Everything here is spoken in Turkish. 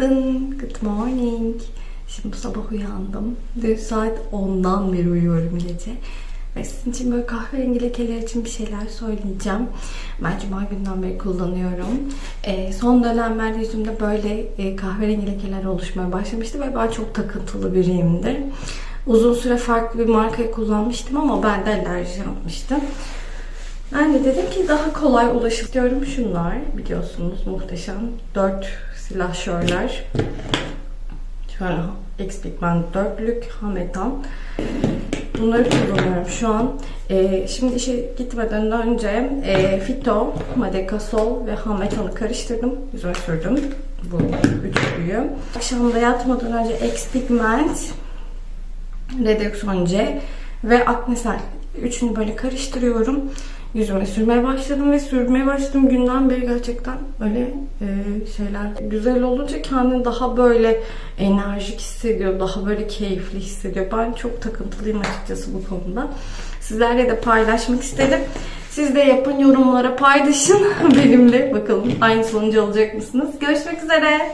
Günaydın. Good morning. Şimdi bu sabah uyandım. Dün saat 10'dan beri uyuyorum gece. Ve sizin için böyle kahverengi lekeler için bir şeyler söyleyeceğim. Ben cuma günden beri kullanıyorum. Ee, son dönemlerde yüzümde böyle e, kahverengi lekeler oluşmaya başlamıştı ve ben çok takıntılı biriyimdir. Uzun süre farklı bir markayı kullanmıştım ama ben de alerji yapmıştım. Ben de dedim ki daha kolay ulaşıyorum şunlar biliyorsunuz muhteşem 4 silahşörler. Şöyle X Pigment dörtlük Hametan. Bunları kullanıyorum şu an. Ee, şimdi işe gitmeden önce e, Fito, Madekasol ve Hametan'ı karıştırdım. Yüzüme sürdüm bu üçlüyü. Akşamda yatmadan önce X Pigment, Reduction C ve Aknesel. Üçünü böyle karıştırıyorum. Yüzüme sürmeye başladım ve sürmeye başladığım günden beri gerçekten böyle e, şeyler güzel olunca kendini daha böyle enerjik hissediyor, daha böyle keyifli hissediyor. Ben çok takıntılıyım açıkçası bu konuda. Sizlerle de paylaşmak istedim. Siz de yapın, yorumlara paylaşın benimle. Bakalım aynı sonucu alacak mısınız? Görüşmek üzere.